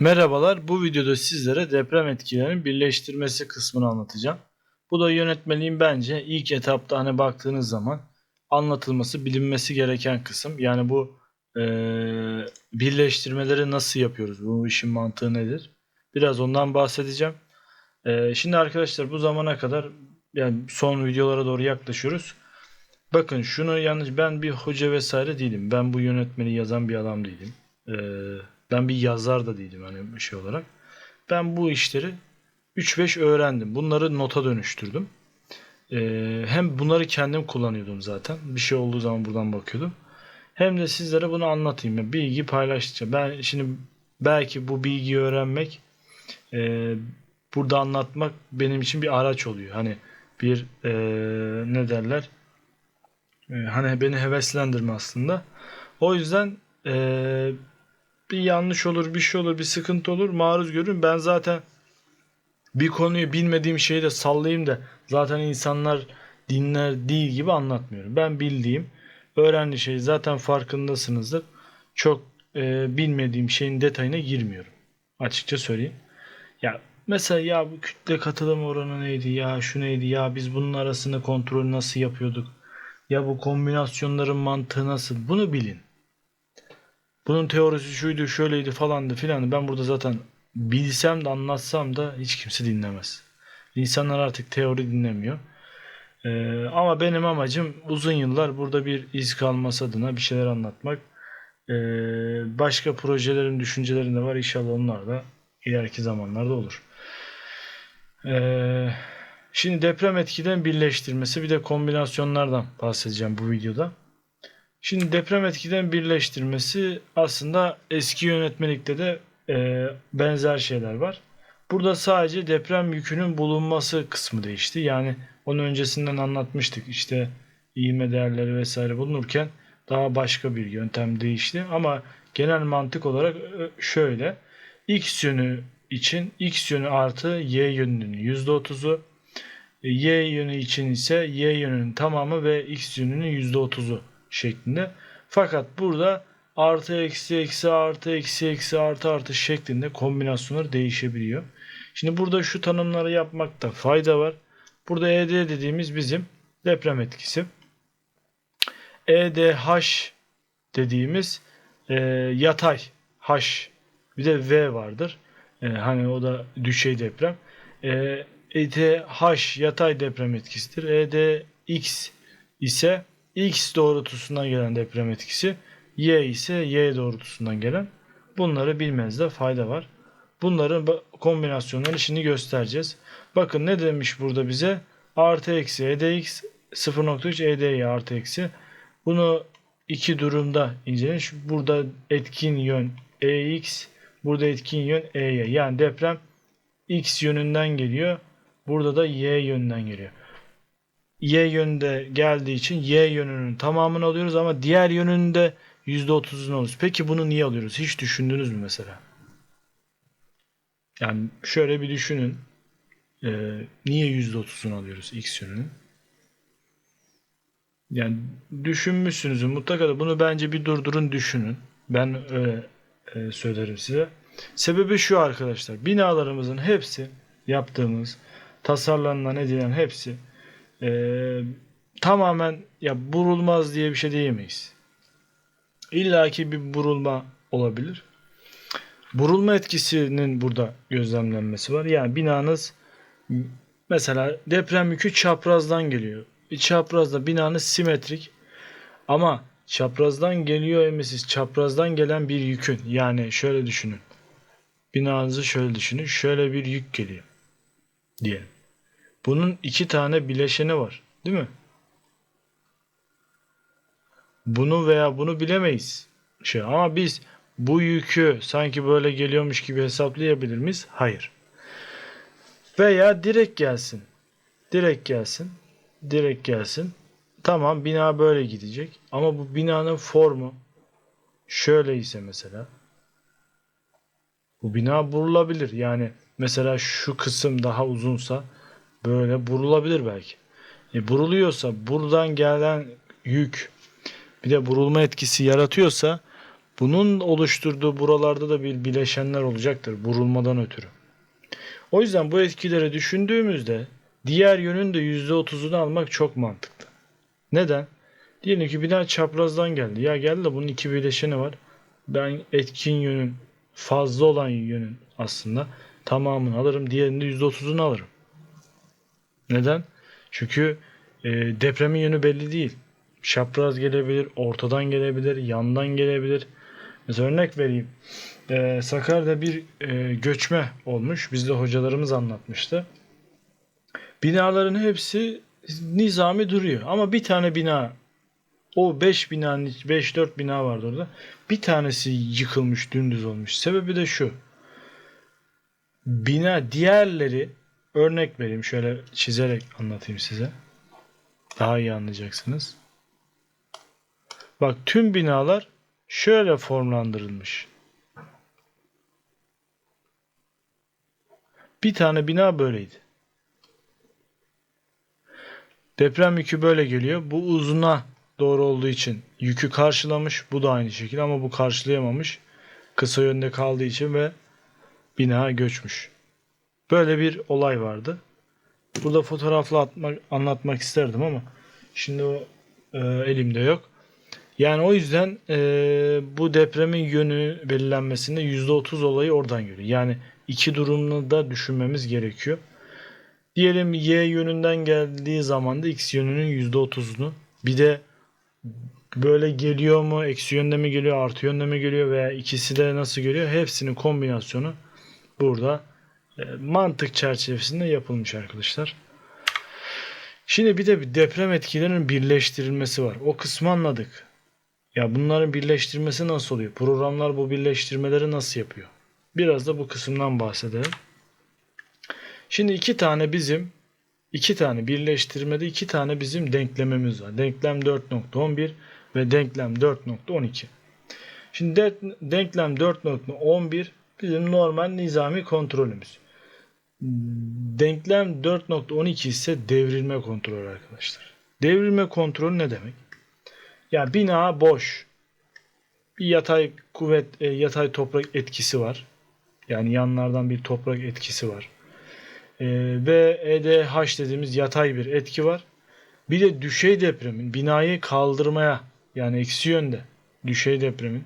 Merhabalar, bu videoda sizlere deprem etkilerinin birleştirmesi kısmını anlatacağım. Bu da yönetmeliğin bence ilk etapta hani baktığınız zaman anlatılması, bilinmesi gereken kısım. Yani bu eee, birleştirmeleri nasıl yapıyoruz, bu işin mantığı nedir? Biraz ondan bahsedeceğim. Eee, şimdi arkadaşlar bu zamana kadar yani son videolara doğru yaklaşıyoruz. Bakın şunu yanlış ben bir hoca vesaire değilim. Ben bu yönetmeni yazan bir adam değilim. Ee, ben bir yazar da değilim hani bir şey olarak. Ben bu işleri 3-5 öğrendim. Bunları nota dönüştürdüm. Ee, hem bunları kendim kullanıyordum zaten. Bir şey olduğu zaman buradan bakıyordum. Hem de sizlere bunu anlatayım. Yani bilgi paylaşacağım. Ben şimdi belki bu bilgiyi öğrenmek e, burada anlatmak benim için bir araç oluyor. Hani bir e, ne derler? E, hani beni heveslendirme aslında. O yüzden e, bir yanlış olur, bir şey olur, bir sıkıntı olur, maruz görürüm. Ben zaten bir konuyu bilmediğim şeyi de sallayayım da zaten insanlar dinler değil gibi anlatmıyorum. Ben bildiğim, öğrendiği şey zaten farkındasınızdır. Çok e, bilmediğim şeyin detayına girmiyorum. Açıkça söyleyeyim. Ya mesela ya bu kütle katılım oranı neydi ya şu neydi ya biz bunun arasında kontrol nasıl yapıyorduk? Ya bu kombinasyonların mantığı nasıl? Bunu bilin. Bunun teorisi şuydu, şöyleydi falandı filandı. Ben burada zaten bilsem de anlatsam da hiç kimse dinlemez. İnsanlar artık teori dinlemiyor. Ee, ama benim amacım uzun yıllar burada bir iz kalması adına bir şeyler anlatmak. Ee, başka projelerin, düşüncelerim de var. İnşallah onlar da ileriki zamanlarda olur. Ee, şimdi deprem etkilen birleştirmesi bir de kombinasyonlardan bahsedeceğim bu videoda. Şimdi deprem etkiden birleştirmesi aslında eski yönetmelikte de e, benzer şeyler var. Burada sadece deprem yükünün bulunması kısmı değişti. Yani onun öncesinden anlatmıştık. İşte ivme değerleri vesaire bulunurken daha başka bir yöntem değişti. Ama genel mantık olarak e, şöyle. X yönü için X yönü artı Y yönünün %30'u e, Y yönü için ise Y yönünün tamamı ve X yönünün %30'u şeklinde. Fakat burada artı eksi eksi artı eksi eksi artı artı şeklinde kombinasyonlar değişebiliyor. Şimdi burada şu tanımları yapmakta fayda var. Burada ED dediğimiz bizim deprem etkisi. EDH dediğimiz e, yatay H bir de V vardır. E, hani o da düşey deprem. E, EDH yatay deprem etkisidir. EDX ise X doğrultusundan gelen deprem etkisi, Y ise Y doğrultusundan gelen. Bunları bilmenizde fayda var. Bunların kombinasyonlarını şimdi göstereceğiz. Bakın ne demiş burada bize? Artı eksi EDX 0.3 EDY artı eksi. Bunu iki durumda inceleyin. Burada etkin yön EX, burada etkin yön EY. Yani deprem X yönünden geliyor. Burada da Y yönünden geliyor. Y yönünde geldiği için Y yönünün tamamını alıyoruz ama diğer yönünde %30'unu alıyoruz. Peki bunu niye alıyoruz? Hiç düşündünüz mü mesela? Yani şöyle bir düşünün. Ee, niye %30'unu alıyoruz X yönünün? Yani düşünmüşsünüz mutlaka da bunu bence bir durdurun düşünün. Ben öyle e, söylerim size. Sebebi şu arkadaşlar. Binalarımızın hepsi yaptığımız, tasarlanan edilen hepsi ee, tamamen ya burulmaz diye bir şey diyemeyiz. İlla ki bir burulma olabilir. Burulma etkisinin burada gözlemlenmesi var. Yani binanız mesela deprem yükü çaprazdan geliyor. Bir çaprazda binanız simetrik ama çaprazdan geliyor emesiz çaprazdan gelen bir yükün yani şöyle düşünün. Binanızı şöyle düşünün. Şöyle bir yük geliyor diyelim. Bunun iki tane bileşeni var. Değil mi? Bunu veya bunu bilemeyiz. Şey, ama biz bu yükü sanki böyle geliyormuş gibi hesaplayabilir miyiz? Hayır. Veya direkt gelsin. Direkt gelsin. Direkt gelsin. Tamam bina böyle gidecek. Ama bu binanın formu şöyle ise mesela bu bina burulabilir. Yani mesela şu kısım daha uzunsa böyle burulabilir belki. E, buruluyorsa buradan gelen yük bir de burulma etkisi yaratıyorsa Bunun oluşturduğu buralarda da bir bileşenler olacaktır vurulmadan ötürü. O yüzden bu etkileri düşündüğümüzde diğer yönün de %30'unu almak çok mantıklı. Neden? Diyelim ki bina çaprazdan geldi. Ya geldi de bunun iki bileşeni var. Ben etkin yönün fazla olan yönün aslında tamamını alırım. Diğerinde %30'unu alırım. Neden? Çünkü e, depremin yönü belli değil. Çapraz gelebilir, ortadan gelebilir, yandan gelebilir. Mesela örnek vereyim. Ee, Sakarya'da bir e, göçme olmuş. Bizde hocalarımız anlatmıştı. Binaların hepsi nizami duruyor. Ama bir tane bina o 5 binanın 5-4 bina vardı orada. Bir tanesi yıkılmış, dümdüz olmuş. Sebebi de şu. Bina diğerleri örnek vereyim şöyle çizerek anlatayım size. Daha iyi anlayacaksınız. Bak tüm binalar şöyle formlandırılmış. Bir tane bina böyleydi. Deprem yükü böyle geliyor. Bu uzuna doğru olduğu için yükü karşılamış. Bu da aynı şekilde ama bu karşılayamamış. Kısa yönde kaldığı için ve bina göçmüş. Böyle bir olay vardı. Burada fotoğrafla atmak, anlatmak isterdim ama şimdi o e, elimde yok. Yani o yüzden e, bu depremin yönü belirlenmesinde %30 olayı oradan geliyor. Yani iki durumunu da düşünmemiz gerekiyor. Diyelim Y yönünden geldiği zaman da X yönünün %30'unu bir de böyle geliyor mu, eksi yönde mi geliyor, artı yönde mi geliyor veya ikisi de nasıl geliyor hepsinin kombinasyonu burada mantık çerçevesinde yapılmış arkadaşlar. Şimdi bir de bir deprem etkilerinin birleştirilmesi var. O kısmı anladık. Ya bunların birleştirmesi nasıl oluyor? Programlar bu birleştirmeleri nasıl yapıyor? Biraz da bu kısımdan bahsedelim. Şimdi iki tane bizim iki tane birleştirmede iki tane bizim denklemimiz var. Denklem 4.11 ve denklem 4.12. Şimdi de, denklem 4.11 bizim normal nizami kontrolümüz. Denklem 4.12 ise devrilme kontrolü arkadaşlar. Devrilme kontrolü ne demek? Ya bina boş. Bir yatay kuvvet, e, yatay toprak etkisi var. Yani yanlardan bir toprak etkisi var. E, ve EDH dediğimiz yatay bir etki var. Bir de düşey depremin binayı kaldırmaya yani eksi yönde düşey depremin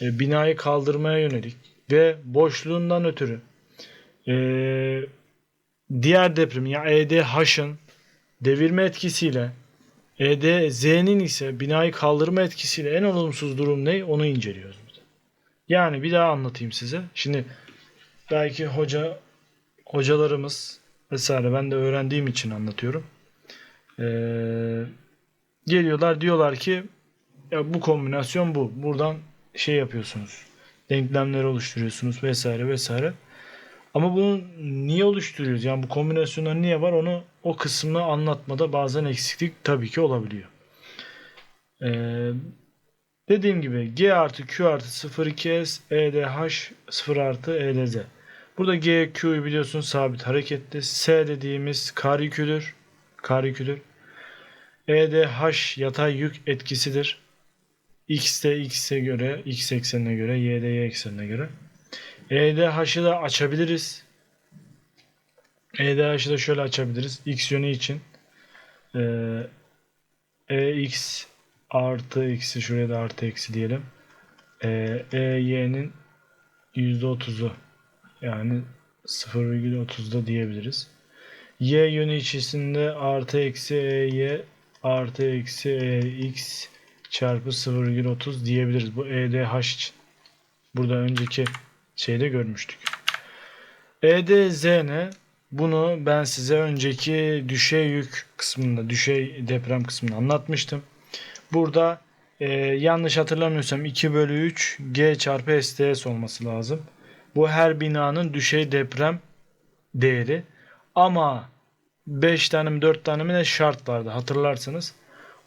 e, binayı kaldırmaya yönelik ve boşluğundan ötürü e, diğer depremin ya EDH'ın devirme etkisiyle EDZ'nin ise binayı kaldırma etkisiyle en olumsuz durum ne? Onu inceliyoruz. Yani bir daha anlatayım size. Şimdi belki hoca hocalarımız vesaire ben de öğrendiğim için anlatıyorum. Ee, geliyorlar diyorlar ki ya bu kombinasyon bu. Buradan şey yapıyorsunuz. Denklemleri oluşturuyorsunuz vesaire vesaire. Ama bunu niye oluşturuyoruz? Yani bu kombinasyonlar niye var? Onu o kısmını anlatmada bazen eksiklik tabii ki olabiliyor. Ee, dediğim gibi G artı Q artı 02S EDH 0 artı EDZ. Burada G, Q'yu biliyorsunuz sabit hareketli. S dediğimiz kariküdür. Kariküdür. EDH yatay yük etkisidir. X de X'e göre, X eksenine göre, Y de Y eksenine göre. EDH'ı da açabiliriz. EDH'ı da şöyle açabiliriz. X yönü için. Ee, EX artı X'i şuraya da artı eksi diyelim. Ee, EY'nin %30'u yani 0,30'da diyebiliriz. Y yönü içerisinde artı eksi EY artı eksi EX çarpı 0,30 diyebiliriz. Bu EDH için. Burada önceki şeyde görmüştük. EDZ? Bunu ben size önceki düşey yük kısmında, düşey deprem kısmında anlatmıştım. Burada e, yanlış hatırlamıyorsam 2 bölü 3 G çarpı STS olması lazım. Bu her binanın düşey deprem değeri. Ama 5 tane mi 4 tane mi ne şart vardı hatırlarsınız.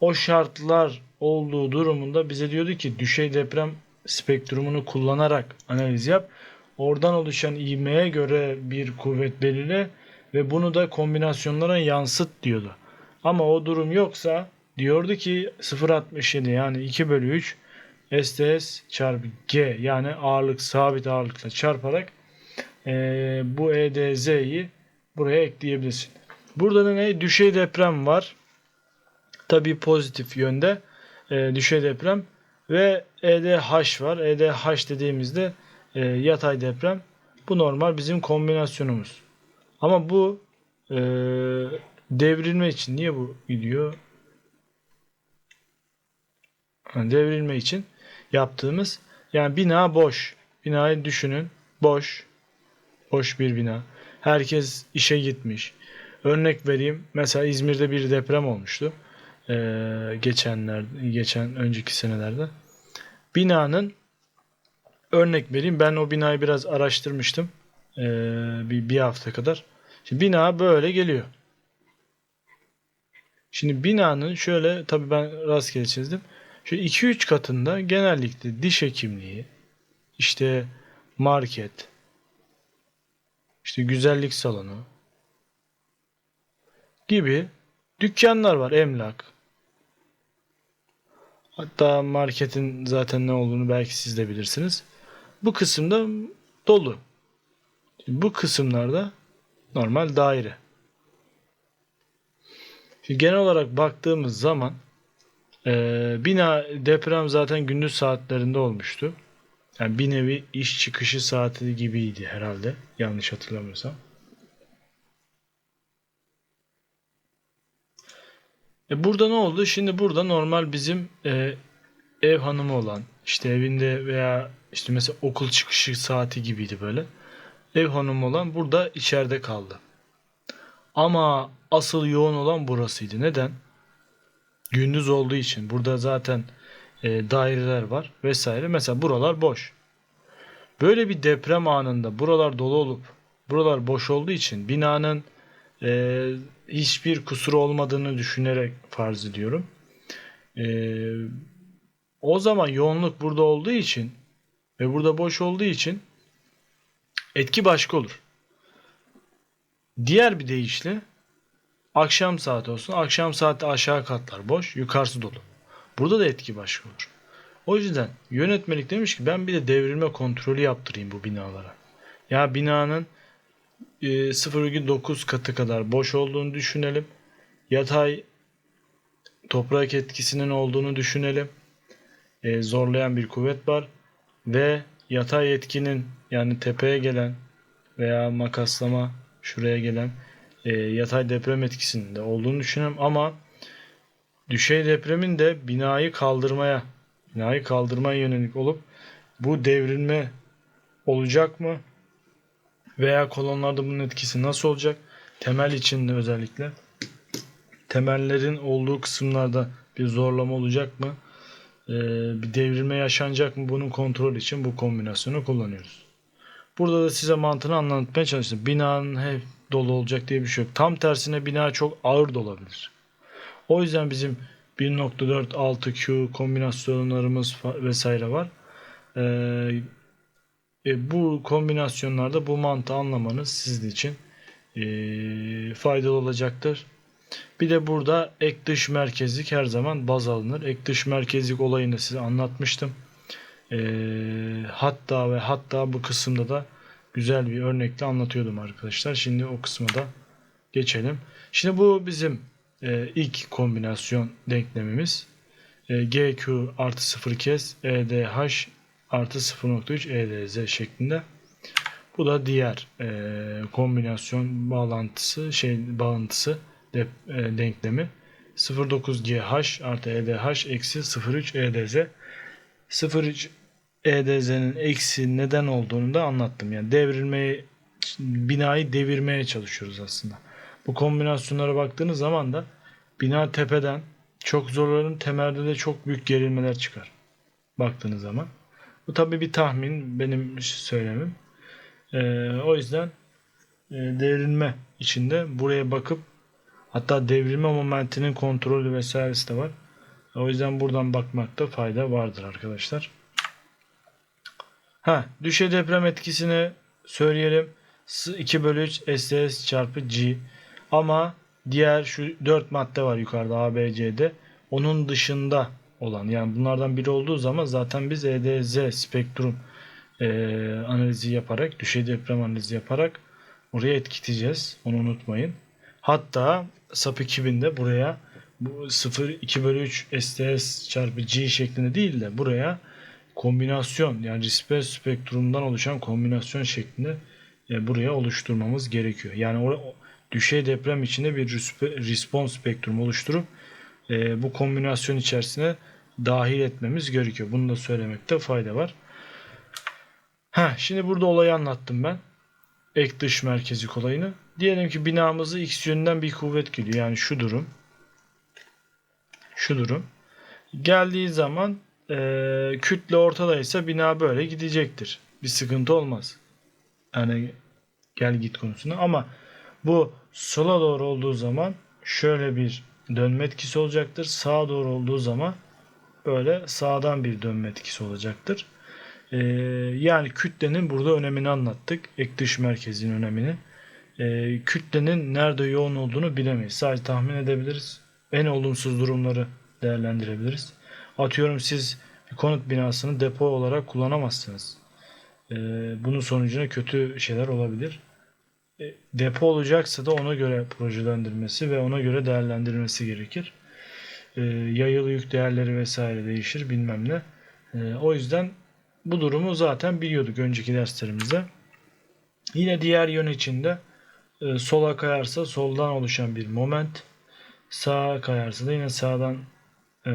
O şartlar olduğu durumunda bize diyordu ki düşey deprem spektrumunu kullanarak analiz yap. Oradan oluşan ivmeye göre bir kuvvet belirle ve bunu da kombinasyonlara yansıt diyordu. Ama o durum yoksa diyordu ki 0.67 yani 2 bölü 3 STS çarpı G yani ağırlık sabit ağırlıkla çarparak eee, bu EDZ'yi buraya ekleyebilirsin. Burada da ne? Düşey deprem var. Tabii pozitif yönde eee, düşey deprem ve EDH var. EDH dediğimizde eee, yatay deprem. Bu normal bizim kombinasyonumuz. Ama bu eee, devrilme için niye bu gidiyor? Ha, devrilme için yaptığımız yani bina boş. Binayı düşünün. Boş. Boş bir bina. Herkes işe gitmiş. Örnek vereyim. Mesela İzmir'de bir deprem olmuştu. Ee, geçenler, geçen önceki senelerde. Binanın örnek vereyim. Ben o binayı biraz araştırmıştım. Ee, bir, bir hafta kadar. Şimdi bina böyle geliyor. Şimdi binanın şöyle tabii ben rastgele çizdim. Şu 2-3 katında genellikle diş hekimliği, işte market, işte güzellik salonu gibi dükkanlar var, emlak. Hatta marketin zaten ne olduğunu belki siz de bilirsiniz. Bu kısımda dolu. Şimdi bu kısımlarda normal daire. Şimdi genel olarak baktığımız zaman ee, bina deprem zaten gündüz saatlerinde olmuştu. Yani bir nevi iş çıkışı saati gibiydi herhalde. Yanlış hatırlamıyorsam. E burada ne oldu? Şimdi burada normal bizim e, ev hanımı olan işte evinde veya işte mesela okul çıkışı saati gibiydi böyle. Ev hanımı olan burada içeride kaldı. Ama asıl yoğun olan burasıydı. Neden? gündüz olduğu için burada zaten e, daireler var vesaire. Mesela buralar boş. Böyle bir deprem anında buralar dolu olup buralar boş olduğu için binanın e, hiçbir kusuru olmadığını düşünerek farz ediyorum. E, o zaman yoğunluk burada olduğu için ve burada boş olduğu için etki başka olur. Diğer bir deyişle Akşam saati olsun. Akşam saati aşağı katlar boş, yukarısı dolu. Burada da etki başka olur. O yüzden yönetmelik demiş ki ben bir de devrilme kontrolü yaptırayım bu binalara. Ya binanın 0,9 katı kadar boş olduğunu düşünelim. Yatay toprak etkisinin olduğunu düşünelim. E, zorlayan bir kuvvet var. Ve yatay etkinin yani tepeye gelen veya makaslama şuraya gelen e, yatay deprem etkisinde olduğunu düşünüyorum ama düşey depremin de binayı kaldırmaya binayı kaldırmaya yönelik olup bu devrilme olacak mı veya kolonlarda bunun etkisi nasıl olacak temel içinde özellikle temellerin olduğu kısımlarda bir zorlama olacak mı ee, bir devrilme yaşanacak mı bunun kontrol için bu kombinasyonu kullanıyoruz. Burada da size mantığını anlatmaya çalıştım. Binanın hep dolu olacak diye bir şey yok. Tam tersine bina çok ağır da olabilir. O yüzden bizim 1.4 6Q kombinasyonlarımız vesaire var. Ee, e, bu kombinasyonlarda bu mantığı anlamanız sizin için e, faydalı olacaktır. Bir de burada ek dış merkezlik her zaman baz alınır. Ek dış merkezlik olayını size anlatmıştım. E, hatta ve hatta bu kısımda da güzel bir örnekle anlatıyordum arkadaşlar. Şimdi o kısma da geçelim. Şimdi bu bizim e, ilk kombinasyon denklemimiz. E, GQ artı 0 kez EDH artı 0.3 EDZ şeklinde. Bu da diğer e, kombinasyon bağlantısı şey bağıntısı de, e, denklemi. 0.9GH artı EDH eksi 0.3 EDZ 0.3 EDZ'nin eksi neden olduğunu da anlattım. Yani devrilmeyi binayı devirmeye çalışıyoruz aslında. Bu kombinasyonlara baktığınız zaman da bina tepeden çok zorlanın temelde de çok büyük gerilmeler çıkar. Baktığınız zaman. Bu tabi bir tahmin benim söylemim. Ee, o yüzden e, devrilme içinde buraya bakıp hatta devrilme momentinin kontrolü vesairesi de var. O yüzden buradan bakmakta fayda vardır arkadaşlar. Ha, düşe deprem etkisini söyleyelim. 2 bölü 3 STS çarpı G. Ama diğer şu 4 madde var yukarıda A, B, C'de. Onun dışında olan yani bunlardan biri olduğu zaman zaten biz EDZ spektrum e, analizi yaparak düşey deprem analizi yaparak oraya etkileyeceğiz. Onu unutmayın. Hatta SAP 2000'de buraya bu 0 2 bölü 3 STS çarpı G şeklinde değil de buraya kombinasyon yani rispe spektrumdan oluşan kombinasyon şeklinde e, buraya oluşturmamız gerekiyor. Yani o düşey deprem içinde bir response spektrum oluşturup e, bu kombinasyon içerisine dahil etmemiz gerekiyor. Bunu da söylemekte fayda var. Ha, şimdi burada olayı anlattım ben. Ek dış merkezlik olayını. Diyelim ki binamızı x yönünden bir kuvvet geliyor. Yani şu durum. Şu durum. Geldiği zaman e, kütle ortadaysa bina böyle gidecektir. Bir sıkıntı olmaz. Yani gel git konusunda ama bu sola doğru olduğu zaman şöyle bir dönme etkisi olacaktır. Sağa doğru olduğu zaman böyle sağdan bir dönme etkisi olacaktır. Ee, yani kütlenin burada önemini anlattık. Ek dış merkezin önemini. Ee, kütlenin nerede yoğun olduğunu bilemeyiz. Sadece tahmin edebiliriz. En olumsuz durumları değerlendirebiliriz. Atıyorum siz bir konut binasını depo olarak kullanamazsınız. Ee, bunun sonucunda kötü şeyler olabilir. E, depo olacaksa da ona göre projelendirmesi ve ona göre değerlendirilmesi gerekir. E, yayılı yük değerleri vesaire değişir bilmem ne. E, o yüzden bu durumu zaten biliyorduk önceki derslerimizde. Yine diğer yön içinde sola kayarsa soldan oluşan bir moment, sağa kayarsa da yine sağdan e,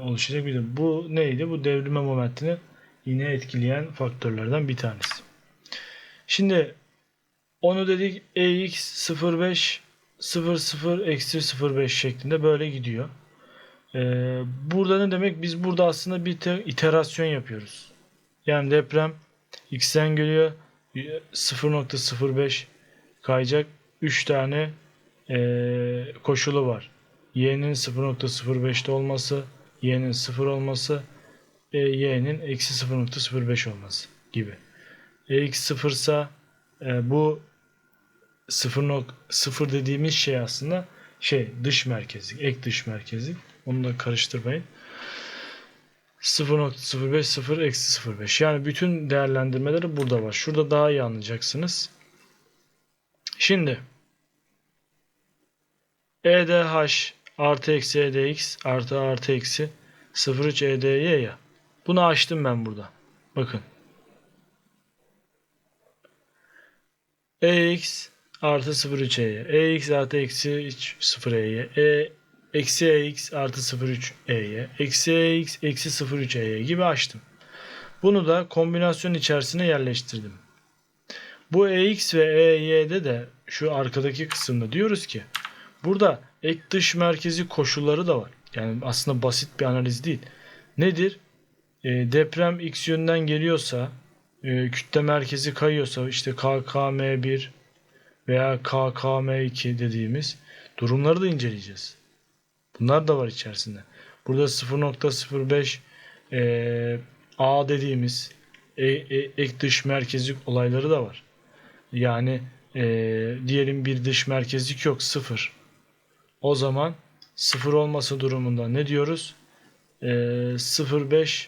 oluşacak Bu neydi? Bu devrilme momentini yine etkileyen faktörlerden bir tanesi. Şimdi onu dedik EX 05 00 eksi 05 şeklinde böyle gidiyor. Ee, burada ne demek? Biz burada aslında bir iterasyon yapıyoruz. Yani deprem x'ten geliyor 0.05 kayacak 3 tane e, koşulu var. y'nin 0.05'te olması, y'nin 0 olması, e, y'nin eksi 0.05 olması gibi. ex 0 ise e, bu 0, 0 dediğimiz şey aslında şey dış merkezlik, ek dış merkezlik. Onu da karıştırmayın. 0.05 0 eksi 05. Yani bütün değerlendirmeleri burada var. Şurada daha iyi anlayacaksınız. Şimdi EDH artı eksi EDX artı artı eksi 03 EDY ya. Bunu açtım ben burada. Bakın. EX artı 0,3e'ye. EX artı eksi 0e'ye. E eksi EX artı 0,3e'ye. Eksi EX eksi 0,3e'ye gibi açtım. Bunu da kombinasyon içerisine yerleştirdim. Bu EX ve EY'de de şu arkadaki kısımda diyoruz ki burada ek dış merkezi koşulları da var. Yani aslında basit bir analiz değil. Nedir? E, deprem X yönden geliyorsa e, kütle merkezi kayıyorsa işte KKM1 veya KKM2 dediğimiz durumları da inceleyeceğiz. Bunlar da var içerisinde. Burada 0.05 e, A dediğimiz e, e, ek dış merkezlik olayları da var. Yani e, diyelim bir dış merkezlik yok sıfır. O zaman sıfır olması durumunda ne diyoruz? E, 0.5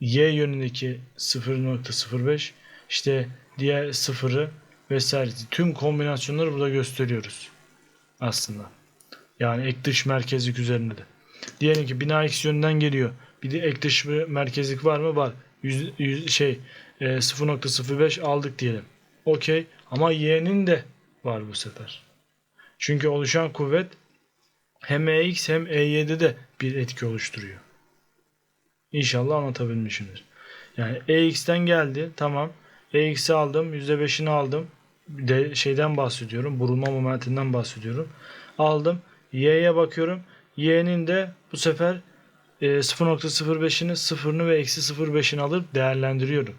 Y yönündeki 0.05 işte diğer sıfırı vesaire tüm kombinasyonları burada gösteriyoruz aslında. Yani ek dış merkezlik üzerinde de. Diyelim ki bina x yönünden geliyor. Bir de ek dış merkezlik var mı? Var. 100, 100 şey e, 0.05 aldık diyelim. Okey. Ama y'nin de var bu sefer. Çünkü oluşan kuvvet hem EX hem EY'de de bir etki oluşturuyor. İnşallah anlatabilmişimdir. Yani EX'ten geldi. Tamam. EX'i aldım. %5'ini aldım. De şeyden bahsediyorum. Burulma momentinden bahsediyorum. Aldım. Y'ye bakıyorum. Y'nin de bu sefer e, 0.05'ini, 0'ını ve eksi 0.5'ini alıp değerlendiriyorum.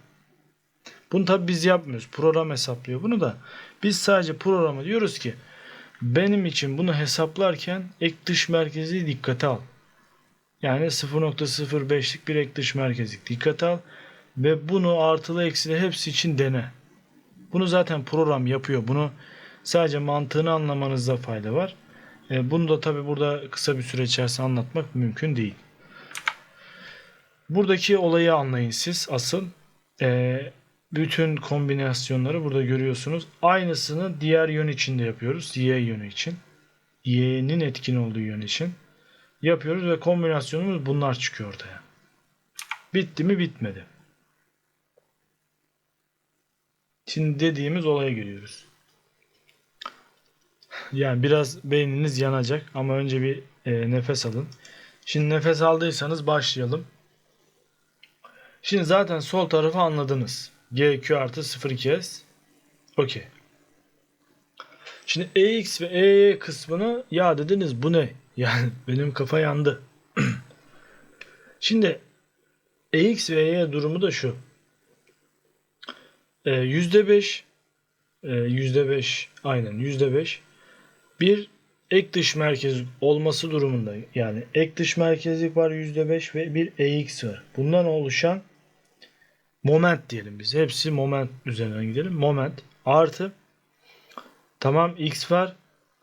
Bunu tabi biz yapmıyoruz. Program hesaplıyor bunu da. Biz sadece programa diyoruz ki benim için bunu hesaplarken ek dış merkezi dikkate al. Yani 0.05'lik bir ek dış merkezlik dikkate al ve bunu artılı eksili hepsi için dene. Bunu zaten program yapıyor. Bunu sadece mantığını anlamanızda fayda var. E, bunu da tabi burada kısa bir süre içerisinde anlatmak mümkün değil. Buradaki olayı anlayın siz asıl. E, bütün kombinasyonları burada görüyorsunuz. Aynısını diğer yön için de yapıyoruz. Y yönü için. Y'nin etkin olduğu yön için yapıyoruz ve kombinasyonumuz bunlar çıkıyor ortaya. Bitti mi bitmedi. Şimdi dediğimiz olaya geliyoruz. Yani biraz beyniniz yanacak ama önce bir e, nefes alın. Şimdi nefes aldıysanız başlayalım. Şimdi zaten sol tarafı anladınız. GQ artı 0 kez. Okey. Şimdi EX ve EY kısmını ya dediniz bu ne? Yani benim kafa yandı. Şimdi EX ve EY durumu da şu. Ee, %5 e, %5 aynen %5 bir ek dış merkez olması durumunda yani ek dış merkezlik var %5 ve bir EX var. Bundan oluşan moment diyelim biz. Hepsi moment üzerinden gidelim. Moment artı tamam X var.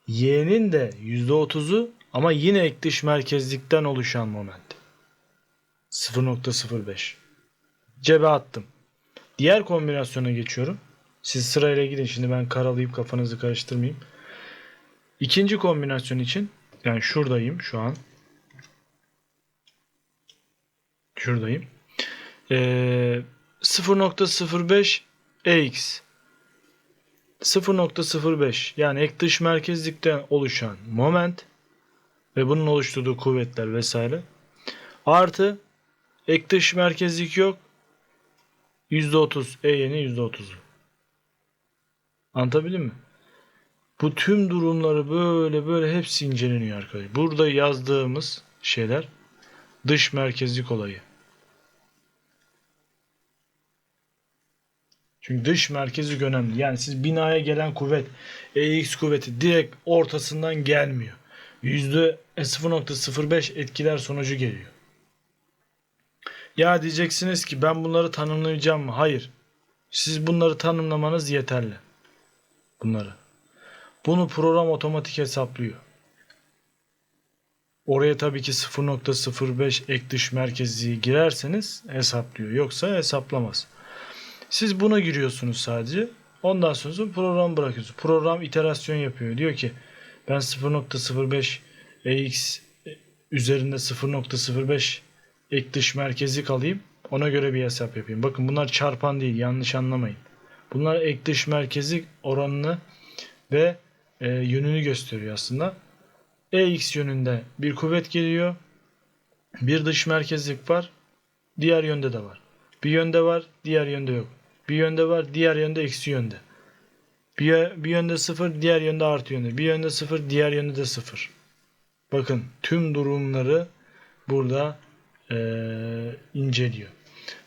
Y'nin de %30'u ama yine ek dış merkezlikten oluşan moment. 0.05 Cebe attım. Diğer kombinasyona geçiyorum. Siz sırayla gidin. Şimdi ben karalayıp kafanızı karıştırmayayım. İkinci kombinasyon için yani şuradayım şu an. Şuradayım. Ee, 0.05 EX 0.05 yani ek dış merkezlikten oluşan moment ve bunun oluşturduğu kuvvetler vesaire artı ek dış merkezlik yok %30 EY'nin %30'u. Anlatabildim mi? Bu tüm durumları böyle böyle hepsi inceleniyor arkadaşlar. Burada yazdığımız şeyler dış merkezlik olayı. Çünkü dış merkezlik önemli. Yani siz binaya gelen kuvvet EX kuvveti direkt ortasından gelmiyor. %0.05 etkiler sonucu geliyor. Ya diyeceksiniz ki ben bunları tanımlayacağım mı? Hayır. Siz bunları tanımlamanız yeterli. Bunları. Bunu program otomatik hesaplıyor. Oraya tabii ki 0.05 ek dış merkezliği girerseniz hesaplıyor. Yoksa hesaplamaz. Siz buna giriyorsunuz sadece. Ondan sonra program bırakıyorsunuz. Program iterasyon yapıyor. Diyor ki ben 0.05 EX üzerinde 0.05 ek dış merkezlik alayım. Ona göre bir hesap yapayım. Bakın bunlar çarpan değil. Yanlış anlamayın. Bunlar ek dış merkezlik oranını ve e, yönünü gösteriyor aslında. EX yönünde bir kuvvet geliyor. Bir dış merkezlik var. Diğer yönde de var. Bir yönde var, diğer yönde yok. Bir yönde var, diğer yönde eksi yönde. Bir, bir yönde sıfır, diğer yönde artı yönde. Bir yönde sıfır, diğer yönde de sıfır. Bakın tüm durumları burada e, inceliyor.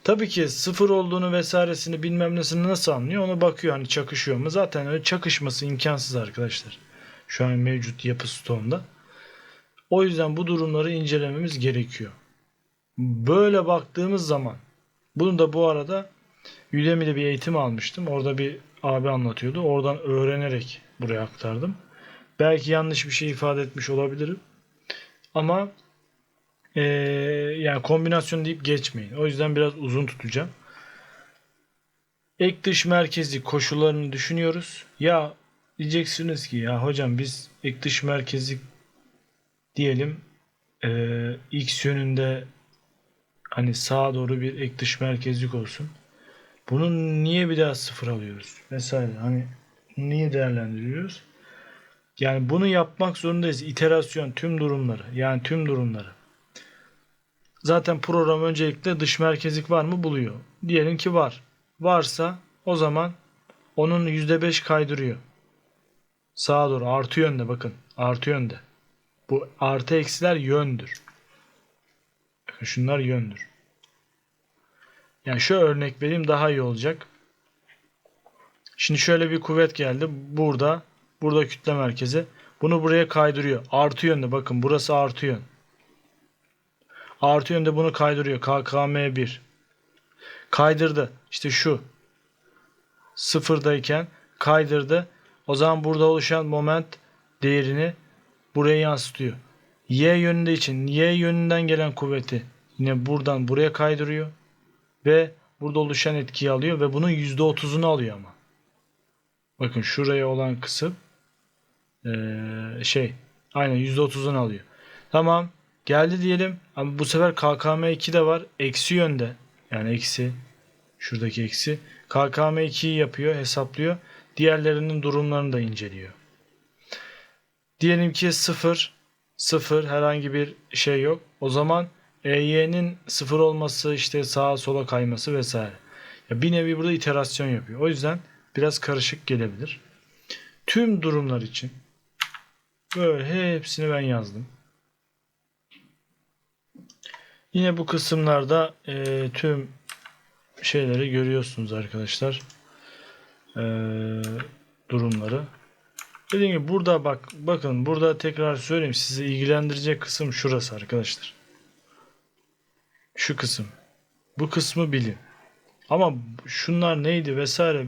Tabii ki sıfır olduğunu vesairesini bilmem nesini nasıl anlıyor ona bakıyor hani çakışıyor mu. Zaten öyle çakışması imkansız arkadaşlar. Şu an mevcut yapı stoğunda. O yüzden bu durumları incelememiz gerekiyor. Böyle baktığımız zaman bunu da bu arada Udemy'de bir eğitim almıştım. Orada bir abi anlatıyordu. Oradan öğrenerek buraya aktardım. Belki yanlış bir şey ifade etmiş olabilirim. Ama ee, yani kombinasyon deyip geçmeyin. O yüzden biraz uzun tutacağım. Ek dış merkezli koşullarını düşünüyoruz. Ya diyeceksiniz ki ya hocam biz ek dış merkezli diyelim e, x yönünde hani sağa doğru bir ek dış merkezlik olsun. Bunun niye bir daha sıfır alıyoruz? Vesaire. Hani niye değerlendiriyoruz? Yani bunu yapmak zorundayız. İterasyon tüm durumları. Yani tüm durumları. Zaten program öncelikle dış merkezlik var mı buluyor. Diyelim ki var. Varsa o zaman onun %5 kaydırıyor. Sağa doğru artı yönde bakın. Artı yönde. Bu artı eksiler yöndür. Bakın şunlar yöndür. Yani şu örnek vereyim daha iyi olacak. Şimdi şöyle bir kuvvet geldi. Burada. Burada kütle merkezi. Bunu buraya kaydırıyor. Artı yönde bakın burası artı yön. Artı yönde bunu kaydırıyor. KKM1. Kaydırdı. İşte şu. Sıfırdayken kaydırdı. O zaman burada oluşan moment değerini buraya yansıtıyor. Y yönünde için Y yönünden gelen kuvveti yine buradan buraya kaydırıyor ve burada oluşan etkiyi alıyor ve bunun %30'unu alıyor ama. Bakın şuraya olan kısım eee, şey aynen %30'unu alıyor. Tamam geldi diyelim ama bu sefer KKM2 de var eksi yönde yani eksi şuradaki eksi KKM2'yi yapıyor hesaplıyor diğerlerinin durumlarını da inceliyor. Diyelim ki 0 0 herhangi bir şey yok. O zaman EY'nin 0 olması işte sağa sola kayması vesaire. Ya bir nevi burada iterasyon yapıyor. O yüzden biraz karışık gelebilir. Tüm durumlar için böyle hepsini ben yazdım. Yine bu kısımlarda e, tüm şeyleri görüyorsunuz arkadaşlar. E, durumları. Dediğim gibi burada bak bakın burada tekrar söyleyeyim sizi ilgilendirecek kısım şurası arkadaşlar. Şu kısım. Bu kısmı bilin. Ama şunlar neydi vesaire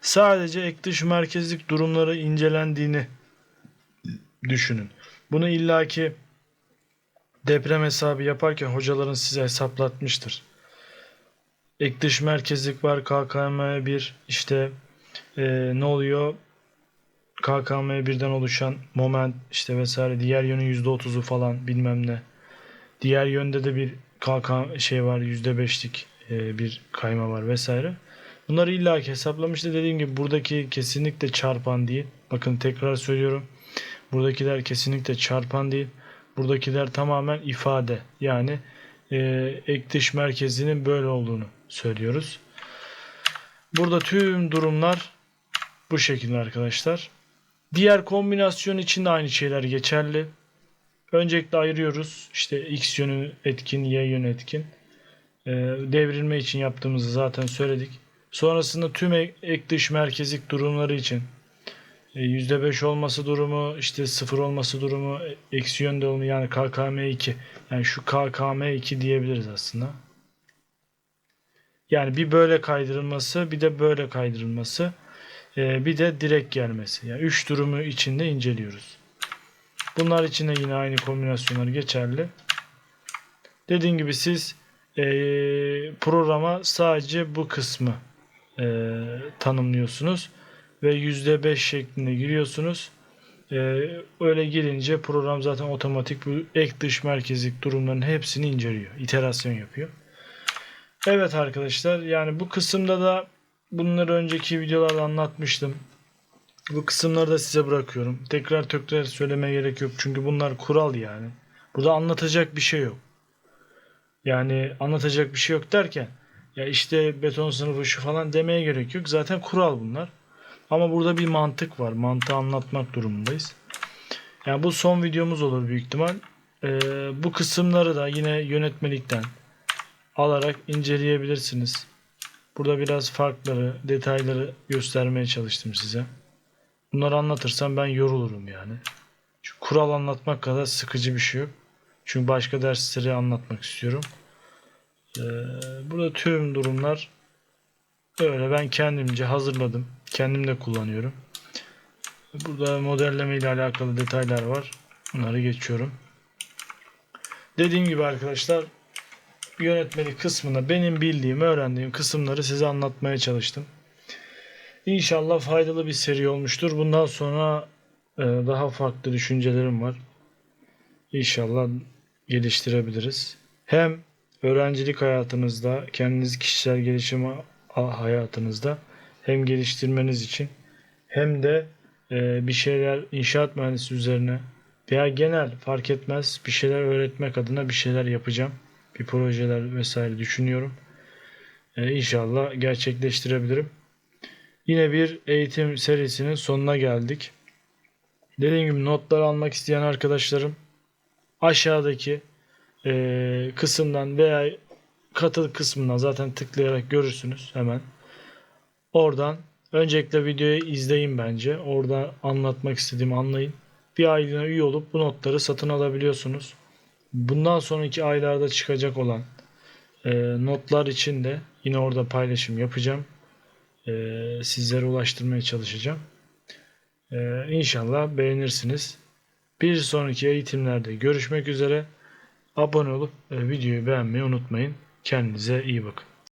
sadece ek dış merkezlik durumları incelendiğini düşünün. Bunu illaki deprem hesabı yaparken hocaların size hesaplatmıştır. Ek dış merkezlik var KKM 1 işte e, ne oluyor KKM 1'den oluşan moment işte vesaire diğer yönün %30'u falan bilmem ne. Diğer yönde de bir KK şey var %5'lik e, bir kayma var vesaire. Bunları illa ki hesaplamıştı. Dediğim gibi buradaki kesinlikle çarpan değil. Bakın tekrar söylüyorum. Buradakiler kesinlikle çarpan değil. Buradakiler tamamen ifade. Yani e, ek merkezinin böyle olduğunu söylüyoruz. Burada tüm durumlar bu şekilde arkadaşlar. Diğer kombinasyon için de aynı şeyler geçerli. Öncelikle ayırıyoruz. İşte x yönü etkin, y yönü etkin. Ee, devrilme için yaptığımızı zaten söyledik. Sonrasında tüm ek, ek dış merkezlik durumları için e, %5 olması durumu, işte 0 olması durumu, e, eksi yönde olma yani KKM2. Yani şu KKM2 diyebiliriz aslında. Yani bir böyle kaydırılması, bir de böyle kaydırılması. Ee, bir de direkt gelmesi. Yani 3 durumu içinde inceliyoruz. Bunlar için de yine aynı kombinasyonlar geçerli. Dediğim gibi siz e, programa sadece bu kısmı e, tanımlıyorsunuz ve %5 şeklinde giriyorsunuz. E, öyle girince program zaten otomatik bu ek dış merkezlik durumların hepsini inceliyor. iterasyon yapıyor. Evet arkadaşlar yani bu kısımda da Bunları önceki videolarda anlatmıştım. Bu kısımları da size bırakıyorum. Tekrar tekrar söylemeye gerek yok. Çünkü bunlar kural yani. Burada anlatacak bir şey yok. Yani anlatacak bir şey yok derken ya işte beton sınıfı şu falan demeye gerek yok. Zaten kural bunlar. Ama burada bir mantık var. Mantığı anlatmak durumundayız. Yani bu son videomuz olur büyük ihtimal. Ee, bu kısımları da yine yönetmelikten alarak inceleyebilirsiniz. Burada biraz farkları, detayları göstermeye çalıştım size. Bunları anlatırsam ben yorulurum yani. Çünkü kural anlatmak kadar sıkıcı bir şey yok. Çünkü başka dersleri anlatmak istiyorum. Ee, burada tüm durumlar öyle ben kendimce hazırladım. Kendim de kullanıyorum. Burada modelleme ile alakalı detaylar var. Bunları geçiyorum. Dediğim gibi arkadaşlar yönetmelik kısmında benim bildiğim, öğrendiğim kısımları size anlatmaya çalıştım. İnşallah faydalı bir seri olmuştur. Bundan sonra e, daha farklı düşüncelerim var. İnşallah geliştirebiliriz. Hem öğrencilik hayatınızda, kendiniz kişisel gelişim hayatınızda hem geliştirmeniz için hem de e, bir şeyler inşaat mühendisi üzerine veya genel fark etmez bir şeyler öğretmek adına bir şeyler yapacağım bir projeler vesaire düşünüyorum. Ee, inşallah gerçekleştirebilirim. Yine bir eğitim serisinin sonuna geldik. Dediğim gibi notlar almak isteyen arkadaşlarım aşağıdaki e, kısımdan veya katıl kısmından zaten tıklayarak görürsünüz hemen. Oradan öncelikle videoyu izleyin bence. Orada anlatmak istediğimi anlayın. Bir aylığına üye olup bu notları satın alabiliyorsunuz bundan sonraki aylarda çıkacak olan e, notlar için de yine orada paylaşım yapacağım. E, sizlere ulaştırmaya çalışacağım. E, inşallah beğenirsiniz. Bir sonraki eğitimlerde görüşmek üzere. Abone olup e, videoyu beğenmeyi unutmayın. Kendinize iyi bakın.